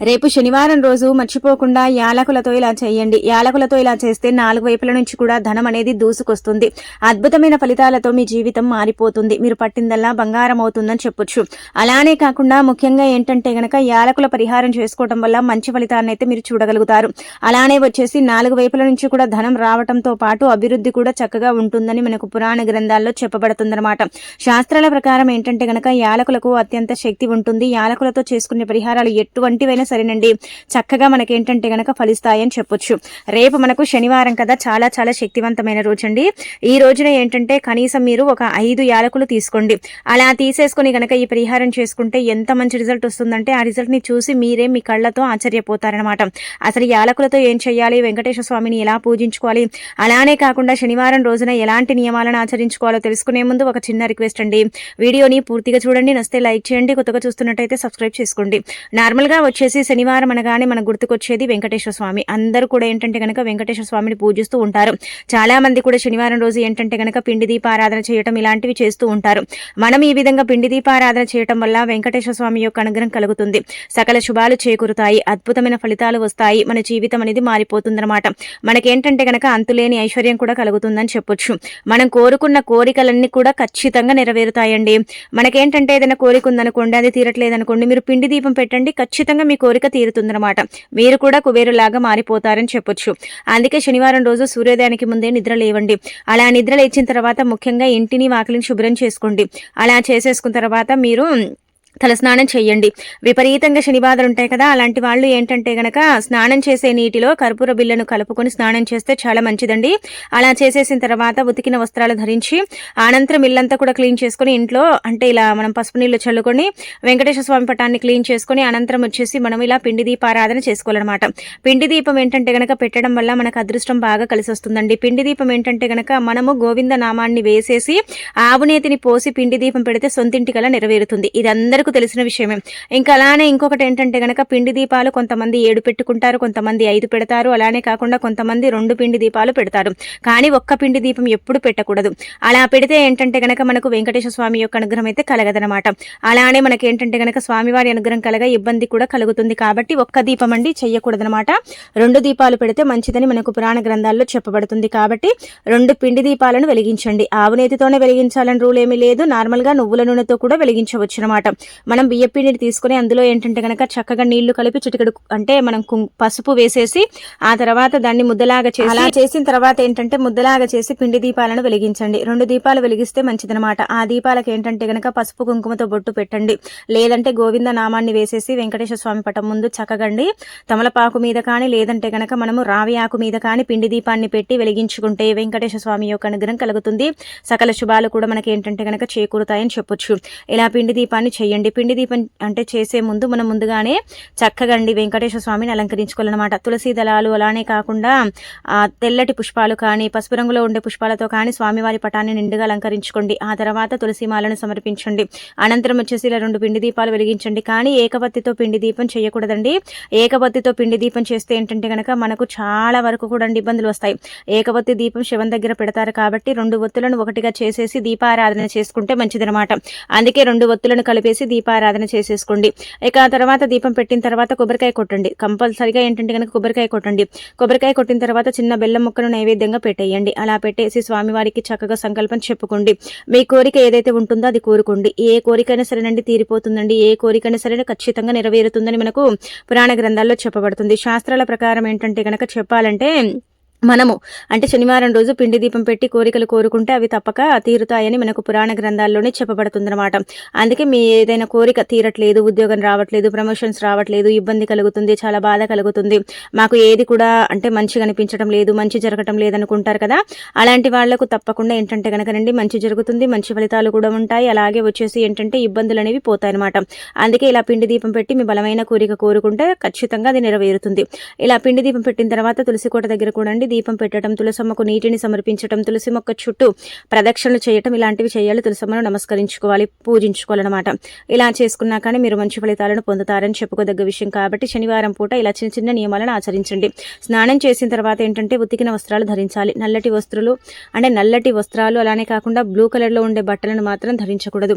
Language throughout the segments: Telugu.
రేపు శనివారం రోజు మర్చిపోకుండా యాలకులతో ఇలా చేయండి. యాలకులతో ఇలా చేస్తే నాలుగు వైపుల నుంచి కూడా ధనం అనేది దూసుకొస్తుంది. అద్భుతమైన ఫలితాలతో మీ జీవితం మారిపోతుంది. మీరు పట్టిందల్లా బంగారం అవుతుందని చెప్పొచ్చు. అలానే కాకుండా ముఖ్యంగా ఏంటంటే గనక యాలకుల పరిహారం చేసుకోవడం వల్ల మంచి ఫలితాన్ని అయితే మీరు చూడగలుగుతారు. అలానే వచ్చేసి నాలుగు వైపుల నుంచి కూడా ధనం రావడంతో పాటు అభివృద్ధి కూడా చక్కగా ఉంటుందని మనకు పురాణ గ్రంథాల్లో చెప్పబడుతుందన్నమాట. శాస్త్రాల ప్రకారం ఏంటంటే గనక యాలకులకు అత్యంత శక్తి ఉంటుంది. యాలకులతో చేసుకునే పరిహారాలు ఎటువంటివైనా సరేనండి. చక్కగా మనకి ఏంటంటే గనక ఫలిస్తాయని చెప్పొచ్చు. రేపు మనకు శనివారం కదా చాలా చాలా శక్తివంతమైన రోజు అండి ఈ రోజున ఏంటంటే కనీసం మీరు ఒక ఐదు యాలకులు తీసుకోండి. అలా తీసేసుకుని గనక ఈ పరిహారం చేసుకుంటే ఎంత మంచి రిజల్ట్ వస్తుందంటే ఆ రిజల్ట్ని చూసి మీరే మీ కళ్ళతో ఆశ్చర్యపోతారనమాట అసలు యాలకులతో ఏం చేయాలి వెంకటేశ్వర స్వామిని ఎలా పూజించుకోవాలి? అలానే కాకుండా శనివారం రోజున ఎలాంటి నియమాలను ఆచరించుకోవాలో తెలుసుకునే ముందు ఒక చిన్న రిక్వెస్ట్ అండి. వీడియోని పూర్తిగా చూడండి నస్తే లైక్ చేయండి కొత్తగా చూస్తున్నట్టయితే సబ్స్క్రైబ్ చేసుకోండి. నార్మల్గా వచ్చేసి శనివారం అనగానే మనకు గుర్తుకొచ్చేది వెంకటేశ్వర స్వామి. అందరూ కూడా ఏంటంటే కనుక వెంకటేశ్వర స్వామిని పూజిస్తూ ఉంటారు. చాలా మంది కూడా శనివారం రోజు ఏంటంటే కనుక పిండి దీపారాధన చేయటం ఇలాంటివి చేస్తూ ఉంటారు. మనం ఈ విధంగా పిండి దీపారాధన చేయటం వల్ల వెంకటేశ్వర స్వామి యొక్క అనుగ్రహం కలుగుతుంది. సకల శుభాలు చేకూరుతాయి. అద్భుతమైన ఫలితాలు వస్తాయి. మన జీవితం అనేది మారిపోతుందన్నమాట. మనకేంటంటే కనుక అంతులేని ఐశ్వర్యం కూడా కలుగుతుందని చెప్పొచ్చు. మనం కోరుకున్న కోరికలన్నీ కూడా ఖచ్చితంగా నెరవేరుతాయండి. మనకేంటంటే ఏదైనా కోరిక ఉందనుకోండి అది తీరట్లేదనుకోండి మీరు పిండి దీపం పెట్టండి ఖచ్చితంగా మీకు కోరిక తీరుతుందన్నమాట. మీరు కూడా కుబేరులాగా మారిపోతారని చెప్పొచ్చు. అందుకే శనివారం రోజు సూర్యోదయానికి ముందే నిద్ర లేవండి. అలా నిద్ర లేచిన తర్వాత ముఖ్యంగా ఇంటిని వాకిలిని శుభ్రం చేసుకోండి. అలా చేసేసుకున్న తర్వాత మీరు తలస్నానం చేయండి విపరీతంగా శనిబాధలు ఉంటాయి కదా అలాంటి వాళ్ళు ఏంటంటే గనక స్నానం చేసే నీటిలో కర్పూర బిళ్ళను కలుపుకొని స్నానం చేస్తే చాలా మంచిదండి. అలా చేసేసిన తర్వాత ఉతికిన వస్త్రాలు ధరించి అనంతరం ఇల్లంతా కూడా క్లీన్ చేసుకొని ఇంట్లో అంటే ఇలా మనం పసుపు నీళ్ళు చల్లుకొని వెంకటేశ్వర స్వామి పటాన్ని క్లీన్ చేసుకొని అనంతరం వచ్చేసి మనం ఇలా పిండి దీపారాధన చేసుకోవాలన్నమాట. పిండి దీపం ఏంటంటే గనక పెట్టడం వల్ల మనకు అదృష్టం బాగా కలిసి వస్తుందండి. పిండి దీపం ఏంటంటే గనక మనము గోవింద నామాన్ని వేసేసి ఆవునేతిని పోసి పిండి దీపం పెడితే సొంతింటికలా నెరవేరుతుంది. ఇది అందరూ అందరికీ తెలిసిన విషయమే. ఇంకా అలానే ఇంకొకటి ఏంటంటే కనుక పిండి దీపాలు కొంతమంది ఏడు పెట్టుకుంటారు కొంతమంది ఐదు పెడతారు. అలానే కాకుండా కొంతమంది రెండు పిండి దీపాలు పెడతారు. కానీ ఒక్క పిండి దీపం ఎప్పుడు పెట్టకూడదు. అలా పెడితే ఏంటంటే గనక మనకు వెంకటేశ్వర స్వామి యొక్క అనుగ్రహం అయితే కలగదనమాట అలానే మనకి ఏంటంటే కనుక స్వామివారి అనుగ్రహం కలగ ఇబ్బంది కూడా కలుగుతుంది కాబట్టి ఒక్క దీపం అండి చెయ్యకూడదనమాట రెండు దీపాలు పెడితే మంచిదని మనకు పురాణ గ్రంథాల్లో చెప్పబడుతుంది కాబట్టి రెండు పిండి దీపాలను వెలిగించండి. ఆవు నేతితోనే వెలిగించాలని రూల్ ఏమీ లేదు. నార్మల్గా నువ్వుల నూనెతో కూడా వెలిగించవచ్చు అనమాట మనం బియ్యపిండిని తీసుకుని అందులో ఏంటంటే కనుక చక్కగా నీళ్ళు కలిపి చిటికడు అంటే మనం పసుపు వేసేసి ఆ తర్వాత దాన్ని ముద్దలాగా చేసి అలా చేసిన తర్వాత ఏంటంటే ముద్దలాగా చేసి పిండి దీపాలను వెలిగించండి. రెండు దీపాలు వెలిగిస్తే మంచిదనమాట ఆ దీపాలకు ఏంటంటే గనక పసుపు కుంకుమతో బొట్టు పెట్టండి. లేదంటే గోవింద నామాన్ని వేసేసి వెంకటేశ్వర స్వామి పటం ముందు చక్కగండి. తమలపాకు మీద కానీ లేదంటే గనక మనము రావి ఆకు మీద కానీ పిండి దీపాన్ని పెట్టి వెలిగించుకుంటే వెంకటేశ్వర స్వామి యొక్క అనుగ్రహం కలుగుతుంది. సకల శుభాలు కూడా మనకి ఏంటంటే గనక చేకూరుతాయని చెప్పొచ్చు. ఇలా పిండి దీపాన్ని చేయండి. పిండి దీపం అంటే చేసే ముందు మనం ముందుగానే చక్కగా అండి వెంకటేశ్వర స్వామిని అలంకరించుకోవాలన్నమాట. తులసి దళాలు అలానే కాకుండా తెల్లటి పుష్పాలు కానీ పసుపు రంగులో ఉండే పుష్పాలతో కానీ స్వామివారి పటాన్ని నిండుగా అలంకరించుకోండి. ఆ తర్వాత తులసి మాలను సమర్పించండి. అనంతరం వచ్చేసి ఇలా రెండు పిండి దీపాలు వెలిగించండి. కానీ ఏకపత్తితో పిండి దీపం చేయకూడదండి. ఏకపత్తితో పిండి దీపం చేస్తే ఏంటంటే కనుక మనకు చాలా వరకు కూడా ఇబ్బందులు వస్తాయి. ఏకపత్తి దీపం శివం దగ్గర పెడతారు కాబట్టి రెండు ఒత్తులను ఒకటిగా చేసేసి దీపారాధన చేసుకుంటే మంచిదనమాట అందుకే రెండు ఒత్తులను కలిపేసి దీపారాధన చేసేసుకోండి. ఇక తర్వాత దీపం పెట్టిన తర్వాత కొబ్బరికాయ కొట్టండి. కంపల్సరిగా ఏంటంటే కనుక కొబ్బరికాయ కొట్టండి. కొబ్బరికాయ కొట్టిన తర్వాత చిన్న బెల్లం ముక్కను నైవేద్యంగా పెట్టేయండి. అలా పెట్టేసి స్వామివారికి చక్కగా సంకల్పం చెప్పుకోండి. మీ కోరిక ఏదైతే ఉంటుందో అది కోరుకోండి. ఏ కోరికైనా సరేనండి తీరిపోతుందండి. ఏ కోరికైనా సరే ఖచ్చితంగా నెరవేరుతుందని మనకు పురాణ గ్రంథాల్లో చెప్పబడుతుంది. శాస్త్రాల ప్రకారం ఏంటంటే కనుక చెప్పాలంటే మనము. అంటే శనివారం రోజు పిండి దీపం పెట్టి కోరికలు కోరుకుంటే అవి తప్పక తీరుతాయని మనకు పురాణ గ్రంథాల్లోనే చెప్పబడుతుందన్నమాట. అందుకే మీ ఏదైనా కోరిక తీరట్లేదు ఉద్యోగం రావట్లేదు ప్రమోషన్స్ రావట్లేదు ఇబ్బంది కలుగుతుంది చాలా బాధ కలుగుతుంది మాకు ఏది కూడా అంటే మంచిగా అనిపించడం లేదు మంచి జరగటం లేదనుకుంటారు కదా అలాంటి వాళ్ళకు తప్పకుండా ఏంటంటే కనుకనండి మంచి జరుగుతుంది మంచి ఫలితాలు కూడా ఉంటాయి అలాగే వచ్చేసి ఏంటంటే ఇబ్బందులు అనేవి పోతాయన్నమాట. అందుకే ఇలా పిండి దీపం పెట్టి మీ బలమైన కోరిక కోరుకుంటే ఖచ్చితంగా అది నెరవేరుతుంది. ఇలా పిండి దీపం పెట్టిన తర్వాత తులసి కోట దగ్గర కూడా దీపం పెట్టడం తులసమ్మకు నీటిని సమర్పించడం తులసి మొక్క చుట్టూ ప్రదక్షిణలు చేయటం ఇలాంటివి చేయాలి. తులసమ్మను నమస్కరించుకోవాలి పూజించుకోవాలన్నమాట. ఇలా చేసుకున్నా కానీ మీరు మంచి ఫలితాలను పొందుతారని చెప్పుకోదగ్గ విషయం కాబట్టి శనివారం పూట ఇలా చిన్న చిన్న నియమాలను ఆచరించండి. స్నానం చేసిన తర్వాత ఏంటంటే ఉతికిన వస్త్రాలు ధరించాలి. నల్లటి వస్త్రాలు అంటే నల్లటి వస్త్రాలు అలానే కాకుండా బ్లూ కలర్లో ఉండే బట్టలను మాత్రం ధరించకూడదు.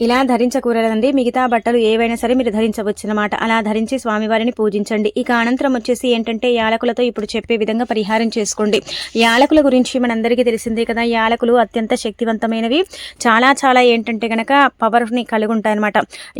ఇలా ధరించకూడదండి మిగతా బట్టలు ఏవైనా సరే మీరు ధరించవచ్చు అనమాట అలా ధరించి స్వామివారిని పూజించండి. ఇక అనంతరం వచ్చేసి ఏంటంటే యాలకులతో ఇప్పుడు చెప్పే విధంగా పరిహారం చేసుకోండి. యాలకుల గురించి మనందరికీ తెలిసిందే కదా. యాలకులు అత్యంత శక్తివంతమైనవి. చాలా చాలా ఏంటంటే గనక పవర్ని కలిగి ఉంటాయన్నమాట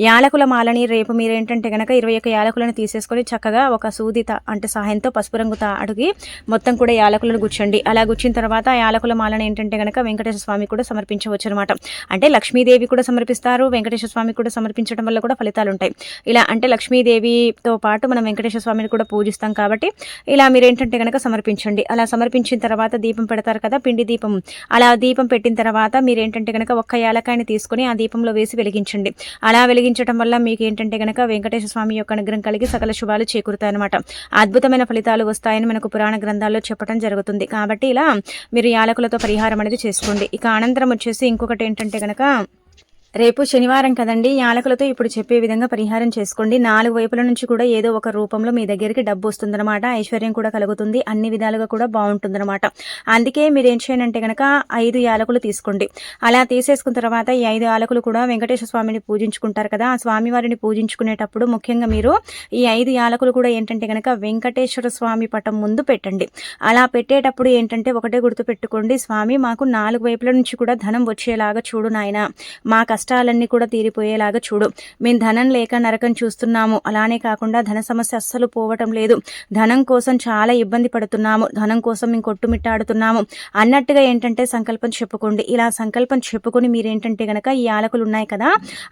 యాలకుల మాలని రేపు మీరు ఏంటంటే గనక ఇరవై ఒక్క యాలకులను తీసేసుకొని చక్కగా ఒక సూదిత అంటే సహాయంతో పసుపు రంగుతో అడిగి మొత్తం కూడా యాలకులను గుచ్చండి. అలా గుచ్చిన తర్వాత యాలకుల మాలను ఏంటంటే గనక వెంకటేశ్వర స్వామి కూడా సమర్పించవచ్చు అనమాట అంటే లక్ష్మీదేవి కూడా సమర్పిస్తారు. వెంకటేశ్వర స్వామి కూడా సమర్పించడం వల్ల కూడా ఫలితాలు ఉంటాయి ఇలా అంటే లక్ష్మీదేవితో పాటు మనం వెంకటేశ్వర స్వామిని కూడా పూజిస్తాం కాబట్టి ఇలా మీరు ఏంటంటే కనుక సమర్పించండి. అలా సమర్పించిన తర్వాత దీపం పెడతారు కదా పిండి దీపం. అలా దీపం పెట్టిన తర్వాత మీరు ఏంటంటే కనుక ఒక్క యాలకాయని తీసుకొని ఆ దీపంలో వేసి వెలిగించండి. అలా వెలిగించడం వల్ల మీకు ఏంటంటే కనుక వెంకటేశ్వర స్వామి యొక్క అనుగ్రహం కలిగి సకల శుభాలు చేకూరుతాయి అనమాట అద్భుతమైన ఫలితాలు వస్తాయని మనకు పురాణ గ్రంథాల్లో చెప్పడం జరుగుతుంది. కాబట్టి ఇలా మీరు యాలకులతో పరిహారం అనేది చేసుకోండి. ఇక అనంతరం వచ్చేసి ఇంకొకటి ఏంటంటే కనుక రేపు శనివారం కదండి యాలకులతో ఇప్పుడు చెప్పే విధంగా పరిహారం చేసుకోండి. నాలుగు వైపుల నుంచి కూడా ఏదో ఒక రూపంలో మీ దగ్గరికి డబ్బు వస్తుందన్నమాట. ఐశ్వర్యం కూడా కలుగుతుంది. అన్ని విధాలుగా కూడా బాగుంటుందన్నమాట. అందుకే మీరు ఏం చేయనంటే కనుక ఐదు యాలకులు తీసుకోండి. అలా తీసేసుకున్న తర్వాత ఈ ఐదు యాలకులు కూడా వెంకటేశ్వర స్వామిని పూజించుకుంటారు కదా ఆ స్వామివారిని పూజించుకునేటప్పుడు ముఖ్యంగా మీరు ఈ ఐదు యాలకులు కూడా ఏంటంటే కనుక వెంకటేశ్వర స్వామి పటం ముందు పెట్టండి. అలా పెట్టేటప్పుడు ఏంటంటే ఒకటే గుర్తు పెట్టుకోండి స్వామి మాకు నాలుగు వైపుల నుంచి కూడా ధనం వచ్చేలాగా చూడు నాయన. మా కష్టం కష్టాలన్నీ కూడా తీరిపోయేలాగా చూడు. మేము ధనం లేక నరకం చూస్తున్నాము. అలానే కాకుండా ధన సమస్య అస్సలు పోవటం లేదు. ధనం కోసం చాలా ఇబ్బంది పడుతున్నాము. ధనం కోసం మేము కొట్టుమిట్టాడుతున్నాము. అన్నట్టుగా ఏంటంటే సంకల్పం చెప్పుకోండి. ఇలా సంకల్పం చెప్పుకొని మీరేంటంటే గనక ఈ ఆలకులు ఉన్నాయి కదా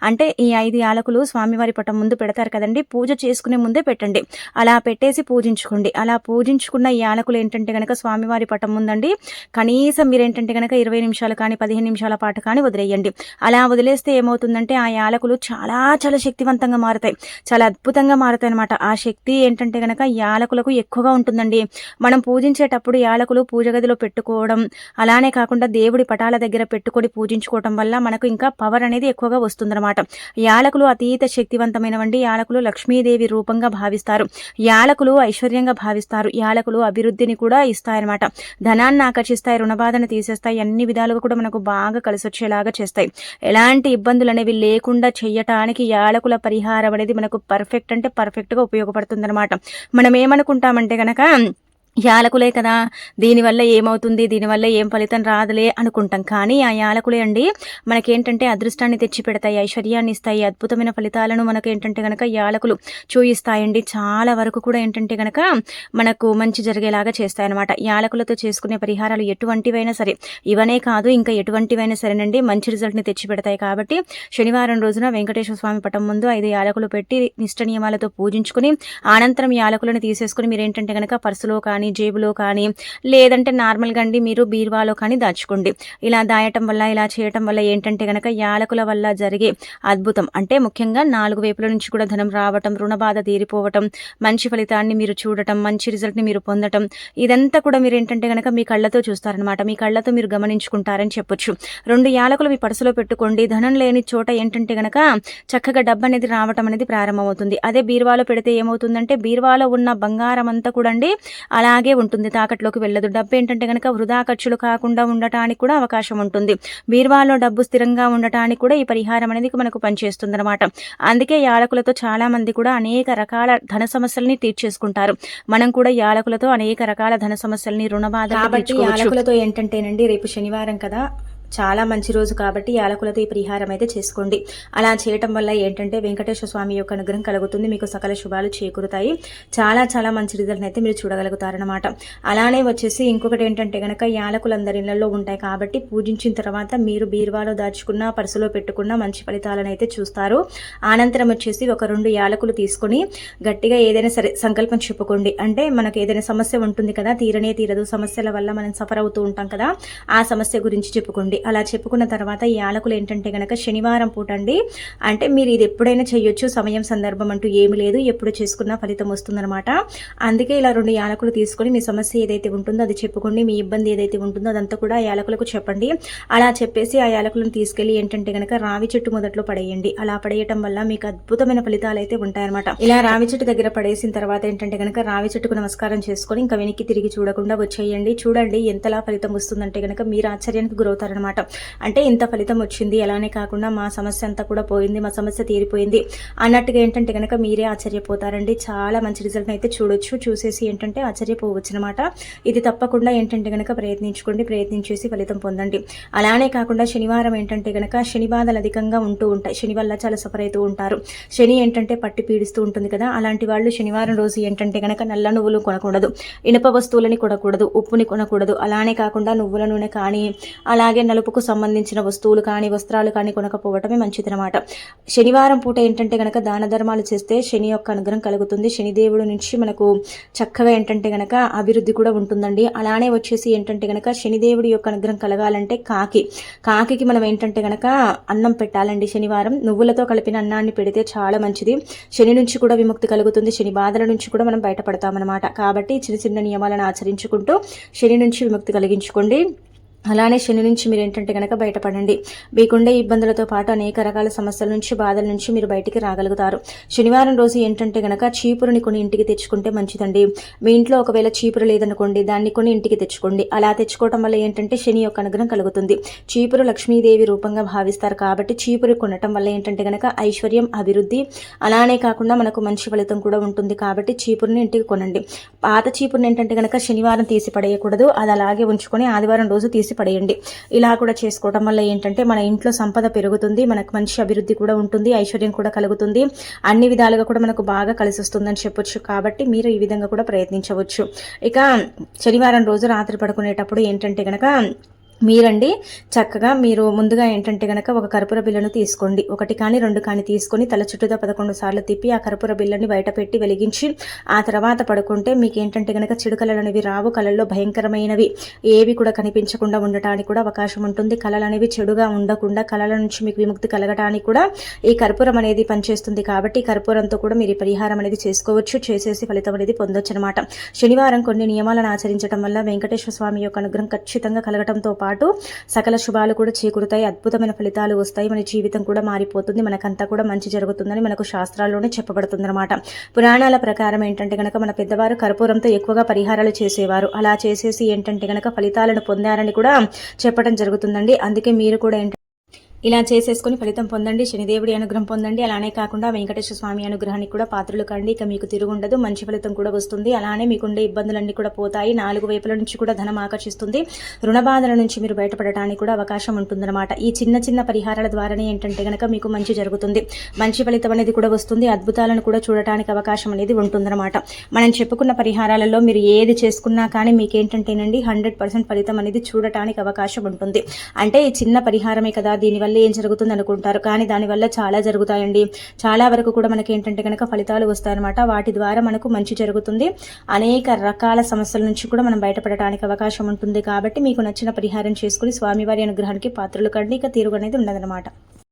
అంటే ఈ ఐదు ఆలకులు స్వామివారి పటం ముందు పెడతారు కదండి పూజ చేసుకునే ముందే పెట్టండి. అలా పెట్టేసి పూజించుకోండి. అలా పూజించుకున్న ఈ ఆలకులు ఏంటంటే గనక స్వామివారి పటం ముందండి కనీసం మీరేంటంటే గనక ఇరవై నిమిషాలు కానీ పదిహేను నిమిషాల పాటు కానీ వదిలేయండి. అలా వదిలేస్తే చేస్తే ఏమవుతుందంటే ఆ యాలకులు చాలా చాలా శక్తివంతంగా మారుతాయి. చాలా అద్భుతంగా మారుతాయి అనమాట ఆ శక్తి ఏంటంటే కనుక యాలకులకు ఎక్కువగా ఉంటుందండి. మనం పూజించేటప్పుడు యాలకులు పూజ గదిలో పెట్టుకోవడం అలానే కాకుండా దేవుడి పటాల దగ్గర పెట్టుకొని పూజించుకోవడం వల్ల మనకు ఇంకా పవర్ అనేది ఎక్కువగా వస్తుందన్నమాట. యాలకులు అతీత శక్తివంతమైనవండి. యాలకులు లక్ష్మీదేవి రూపంగా భావిస్తారు. యాలకులు ఐశ్వర్యంగా భావిస్తారు. యాలకులు అభివృద్ధిని కూడా ఇస్తాయన్నమాట. ధనాన్ని ఆకర్షిస్తాయి రుణబాధను తీసేస్తాయి అన్ని విధాలుగా కూడా మనకు బాగా కలిసి వచ్చేలాగా చేస్తాయి. ఎలాంటి ఇబ్బందులు అనేవి లేకుండా చేయటానికి యాలకుల పరిహారం అనేది మనకు పర్ఫెక్ట్ అంటే పర్ఫెక్ట్గా ఉపయోగపడుతుందన్నమాట. మనం ఏమనుకుంటామంటే కనుక యాలకులే కదా దీనివల్ల ఏమవుతుంది దీనివల్ల ఏం ఫలితం రాదులే అనుకుంటాం. కానీ ఆ యాలకులే అండి మనకేంటంటే అదృష్టాన్ని తెచ్చి పెడతాయి ఐశ్వర్యాన్ని ఇస్తాయి అద్భుతమైన ఫలితాలను మనకు ఏంటంటే కనుక యాలకులు చూయిస్తాయండి. చాలా వరకు కూడా ఏంటంటే కనుక మనకు మంచి జరిగేలాగా చేస్తాయన్నమాట. యాలకులతో చేసుకునే పరిహారాలు ఎటువంటివైనా సరే ఇవనే కాదు ఇంకా ఎటువంటివైనా సరేనండి మంచి రిజల్ట్ని తెచ్చి పెడతాయి కాబట్టి శనివారం రోజున వెంకటేశ్వర స్వామి పటం ముందు ఐదు యాలకులు పెట్టి నిష్ట నియమాలతో పూజించుకుని అనంతరం యాలకులను తీసేసుకుని మీరు ఏంటంటే కనుక పర్సులో కానీ కానీ జేబులో కానీ లేదంటే నార్మల్గా అండి మీరు బీరువాలో కానీ దాచుకోండి. ఇలా దాయటం వల్ల ఇలా చేయటం వల్ల ఏంటంటే కనుక యాలకుల వల్ల జరిగే అద్భుతం. అంటే ముఖ్యంగా నాలుగు వైపుల నుంచి కూడా ధనం రావటం రుణబాధ తీరిపోవటం మంచి ఫలితాన్ని మీరు చూడటం మంచి రిజల్ట్ని మీరు పొందటం ఇదంతా కూడా మీరు ఏంటంటే కనుక మీ కళ్ళతో చూస్తారనమాట మీ కళ్ళతో మీరు గమనించుకుంటారని చెప్పొచ్చు. రెండు యాలకులు మీ పర్సులో పెట్టుకోండి. ధనం లేని చోట ఏంటంటే కనుక చక్కగా డబ్బు అనేది రావటం అనేది ప్రారంభమవుతుంది. అదే బీరువాలో పెడితే ఏమవుతుందంటే బీరువాలో ఉన్న బంగారం అంతా కూడా అండి అలా అలాగే ఉంటుంది. తాకట్లోకి వెళ్ళదు. డబ్బు ఏంటంటే కనుక వృధా ఖర్చులు కాకుండా ఉండటానికి కూడా అవకాశం ఉంటుంది. బీర్వాలో డబ్బు స్థిరంగా ఉండటానికి కూడా ఈ పరిహారం అనేది మనకు పనిచేస్తుంది అనమాట అందుకే యాలకులతో చాలా మంది కూడా అనేక రకాల ధన సమస్యల్ని తీర్చేసుకుంటారు మనం కూడా యాలకులతో అనేక రకాల ధన సమస్యల్ని రుణబాధ యాలకులతో ఏంటంటేనండి రేపు శనివారం కదా. చాలా మంచి రోజు కాబట్టి యాలకులతో ఈ పరిహారం అయితే చేసుకోండి. అలా చేయటం వల్ల ఏంటంటే వెంకటేశ్వర స్వామి యొక్క అనుగ్రహం కలుగుతుంది. మీకు సకల శుభాలు చేకూరుతాయి. చాలా చాలా మంచి రిజల్ట్ అయితే మీరు చూడగలుగుతారనమాట అలానే వచ్చేసి ఇంకొకటి ఏంటంటే కనుక యాలకులందరి ఇళ్ళలో ఉంటాయి కాబట్టి పూజించిన తర్వాత మీరు బీరువాలో దాచుకున్న పర్సులో పెట్టుకున్న మంచి ఫలితాలను అయితే చూస్తారు. అనంతరం వచ్చేసి ఒక రెండు యాలకులు తీసుకొని గట్టిగా ఏదైనా సరే సంకల్పం చెప్పుకోండి. అంటే మనకు ఏదైనా సమస్య ఉంటుంది కదా తీరనే తీరదు. సమస్యల వల్ల మనం సఫర్ అవుతూ ఉంటాం కదా ఆ సమస్య గురించి చెప్పుకోండి. అలా చెప్పుకున్న తర్వాత ఈ యాలకులు ఏంటంటే కనుక శనివారం పూట అండి. అంటే మీరు ఇది ఎప్పుడైనా చేయొచ్చు. సమయం సందర్భం అంటూ ఏమి లేదు. ఎప్పుడు చేసుకున్న ఫలితం వస్తుందన్నమాట. అందుకే ఇలా రెండు యాలకులు తీసుకొని మీ సమస్య ఏదైతే ఉంటుందో అది చెప్పుకోండి. మీ ఇబ్బంది ఏదైతే ఉంటుందో అదంతా కూడా యాలకులకు చెప్పండి. అలా చెప్పేసి ఆ యాలకులను తీసుకెళ్ళి ఏంటంటే కనుక రావి చెట్టు మొదట్లో పడేయండి. అలా పడేయటం వల్ల మీకు అద్భుతమైన ఫలితాలు అయితే ఉంటాయన్నమాట. ఇలా రావి చెట్టు దగ్గర పడేసిన తర్వాత ఏంటంటే కనుక రావి చెట్టుకు నమస్కారం చేసుకొని ఇంకా వెనక్కి తిరిగి చూడకుండా వచ్చేయండి. చూడండి ఎంతలా ఫలితం వస్తుందంటే కనుక మీరు ఆశ్చర్యానికి గురవుతారనమాట అనమాట అంటే ఇంత ఫలితం వచ్చింది అలానే కాకుండా మా సమస్య అంతా కూడా పోయింది మా సమస్య తీరిపోయింది అన్నట్టుగా ఏంటంటే కనుక మీరే ఆశ్చర్యపోతారండి. చాలా మంచి రిజల్ట్ అయితే చూడొచ్చు. చూసేసి ఏంటంటే ఆశ్చర్యపోవచ్చు అనమాట ఇది తప్పకుండా ఏంటంటే కనుక ప్రయత్నించుకోండి ప్రయత్నించేసి ఫలితం పొందండి. అలానే కాకుండా శనివారం ఏంటంటే కనుక శని బాధలు అధికంగా ఉంటూ ఉంటాయి. శని వల్ల చాలా సఫర్ అవుతూ ఉంటారు. శని ఏంటంటే పట్టి పీడిస్తూ ఉంటుంది కదా అలాంటి వాళ్ళు శనివారం రోజు ఏంటంటే కనుక నల్ల నువ్వులు కొనకూడదు ఇనుప వస్తువులని కొనకూడదు ఉప్పుని కొనకూడదు. అలానే కాకుండా నువ్వుల నూనె కానీ అలాగే నలుపుకు సంబంధించిన వస్తువులు కానీ వస్త్రాలు కానీ కొనకపోవటమే మంచిదనమాట శనివారం పూట ఏంటంటే గనక దాన ధర్మాలు చేస్తే శని యొక్క అనుగ్రహం కలుగుతుంది. శనిదేవుడు నుంచి మనకు చక్కగా ఏంటంటే గనక అభివృద్ధి కూడా ఉంటుందండి. అలానే వచ్చేసి ఏంటంటే గనక శనిదేవుడి యొక్క అనుగ్రహం కలగాలంటే కాకి. కాకి మనం ఏంటంటే గనక అన్నం పెట్టాలండి శనివారం. నువ్వులతో కలిపిన అన్నాన్ని పెడితే చాలా మంచిది. శని నుంచి కూడా విముక్తి కలుగుతుంది. శని బాధల నుంచి కూడా మనం బయటపడతామన్నమాట. కాబట్టి చిన్న చిన్న నియమాలను ఆచరించుకుంటూ శని నుంచి విముక్తి కలిగించుకోండి. అలానే శని నుంచి మీరు ఏంటంటే కనుక బయటపడండి. మీకుండే ఇబ్బందులతో పాటు అనేక రకాల సమస్యల నుంచి బాధల నుంచి మీరు బయటికి రాగలుగుతారు. శనివారం రోజు ఏంటంటే కనుక చీపురుని కొని ఇంటికి తెచ్చుకుంటే మంచిదండి. మీ ఇంట్లో ఒకవేళ చీపురు లేదనుకోండి దాన్ని కొని ఇంటికి తెచ్చుకోండి. అలా తెచ్చుకోవటం వల్ల ఏంటంటే శని యొక్క అనుగ్రహం కలుగుతుంది. చీపురు లక్ష్మీదేవి రూపంగా భావిస్తారు కాబట్టి చీపురు కొనటం వల్ల ఏంటంటే కనుక ఐశ్వర్యం అభివృద్ధి అలానే కాకుండా మనకు మంచి ఫలితం కూడా ఉంటుంది కాబట్టి చీపురుని ఇంటికి కొనండి. పాత చీపురుని ఏంటంటే కనుక శనివారం తీసి పడేయకూడదు. అది అలాగే ఉంచుకొని ఆదివారం రోజు తీసి పడేయండి. ఇలా కూడా చేసుకోవడం వల్ల ఏంటంటే మన ఇంట్లో సంపద పెరుగుతుంది మనకు మంచి అభివృద్ధి కూడా ఉంటుంది ఐశ్వర్యం కూడా కలుగుతుంది. అన్ని విధాలుగా కూడా మనకు బాగా కలిసి వస్తుందని చెప్పొచ్చు. కాబట్టి మీరు ఈ విధంగా కూడా ప్రయత్నించవచ్చు. ఇక శనివారం రోజు రాత్రి పడుకునేటప్పుడు ఏంటంటే కనుక మీరండి. చక్కగా మీరు ముందుగా ఏంటంటే గనక ఒక కర్పూర బిల్లను తీసుకోండి. ఒకటి కానీ రెండు కానీ తీసుకొని తల చుట్టూతో పదకొండు సార్లు తిప్పి ఆ కర్పూర బిల్లని బయట పెట్టి వెలిగించి ఆ తర్వాత పడుకుంటే మీకు ఏంటంటే గనక చెడు కళలు అనేవి రావు. కళల్లో భయంకరమైనవి ఏవి కూడా కనిపించకుండా ఉండటానికి కూడా అవకాశం ఉంటుంది. కళలు అనేవి చెడుగా ఉండకుండా కళల నుంచి మీకు విముక్తి కలగటానికి కూడా ఈ కర్పూరం అనేది పనిచేస్తుంది కాబట్టి ఈ కర్పూరంతో కూడా మీరు పరిహారం అనేది చేసుకోవచ్చు. చేసేసి ఫలితం అనేది పొందొచ్చు అనమాట శనివారం కొన్ని నియమాలను ఆచరించడం వల్ల వెంకటేశ్వర స్వామి యొక్క అనుగ్రహం ఖచ్చితంగా కలగడంతో పాటు సకల శుభాలు కూడా చేకూరుతాయి. అద్భుతమైన ఫలితాలు వస్తాయి. మన జీవితం కూడా మారిపోతుంది. మనకంతా కూడా మంచి జరుగుతుందని మనకు శాస్త్రాల్లోనే చెప్పబడుతుందన్నమాట. పురాణాల ప్రకారం ఏంటంటే గనక మన పెద్దవారు కర్పూరంతో ఎక్కువగా పరిహారాలు చేసేవారు. అలా చేసేసి ఏంటంటే గనక ఫలితాలను పొందారని కూడా చెప్పడం జరుగుతుందండి. అందుకే మీరు కూడా ఏంటంటే ఇలా చేసేసుకుని ఫలితం పొందండి శనిదేవుడి అనుగ్రహం పొందండి. అలానే కాకుండా వెంకటేశ్వర స్వామి అనుగ్రహానికి కూడా పాత్రలు కండి ఇక మీకు తిరుగుండదు మంచి ఫలితం కూడా వస్తుంది. అలానే మీకుండే ఇబ్బందులన్నీ కూడా పోతాయి. నాలుగు వైపుల నుంచి కూడా ధనం ఆకర్షిస్తుంది. రుణ బాధల నుంచి మీరు బయటపడటానికి కూడా అవకాశం ఉంటుందన్నమాట. ఈ చిన్న చిన్న పరిహారాల ద్వారానే ఏంటంటే గనక మీకు మంచి జరుగుతుంది. మంచి ఫలితం అనేది కూడా వస్తుంది. అద్భుతాలను కూడా చూడటానికి అవకాశం అనేది ఉంటుందన్నమాట. మనం చెప్పుకున్న పరిహారాలలో మీరు ఏది చేసుకున్నా కానీ మీకేంటంటేనండి హండ్రెడ్ పర్సెంట్ ఫలితం అనేది చూడటానికి అవకాశం ఉంటుంది. అంటే ఈ చిన్న పరిహారమే కదా దీనివల్ల ఏం జరుగుతుంది అనుకుంటారు. కానీ దానివల్ల చాలా జరుగుతాయండి. చాలా వరకు కూడా మనకి ఏంటంటే కనుక ఫలితాలు వస్తాయన్నమాట. వాటి ద్వారా మనకు మంచి జరుగుతుంది. అనేక రకాల సమస్యల నుంచి కూడా మనం బయటపడటానికి అవకాశం ఉంటుంది. కాబట్టి మీకు నచ్చిన పరిహారం చేసుకుని స్వామివారి అనుగ్రహానికి పాత్రలు కండి. ఇక తీరుగు అనేది ఉండదన్నమాట